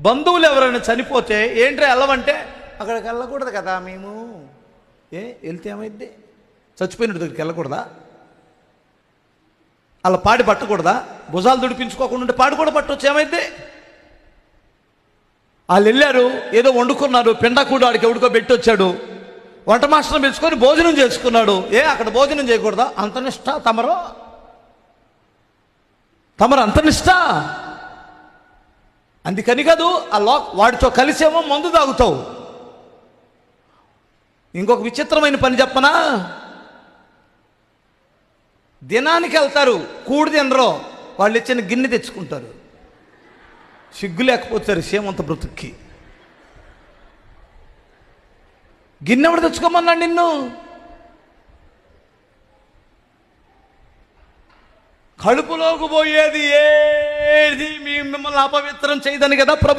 బంధువులు ఎవరైనా చనిపోతే ఏంట్రా వెళ్ళమంటే అక్కడికి వెళ్ళకూడదు కదా మేము. ఏ వెళ్తే ఏమైద్ది? చచ్చిపోయిన దగ్గరికి వెళ్ళకూడదా? అలా పాడి పట్టకూడదా? భుజాలు దుడిపించుకోకుండా ఉంటే పాడి కూడా పట్టవచ్చు ఏమైద్ది? వాళ్ళు వెళ్ళారు ఏదో వండుకున్నారు పిండకూడు ఆడికి ఎవడికో పెట్టి వచ్చాడు. వంట మాస్టర్ పిలుచుకొని భోజనం చేసుకున్నాడు. ఏ అక్కడ భోజనం చేయకూడదా? అంతనిష్ట తమరు? తమరు అంతనిష్ట? అందుకని కాదు ఆ లో వాడితో కలిసేమో మందు తాగుతావు. ఇంకొక విచిత్రమైన పని చెప్పనా? దినానికి వెళ్తారు కూడి తినరు. వాళ్ళు ఇచ్చిన గిన్నె తెచ్చుకుంటారు. సిగ్గు లేకపోతారు సేమంత బ్రతుక్కి. గిన్నె ఎవడు తెచ్చుకోమన్నాడు నిన్ను? కడుపులోకి పోయేది ఏ ఏది మిమ్మల్ని అపవిత్రం చేయదని కదా ప్రభు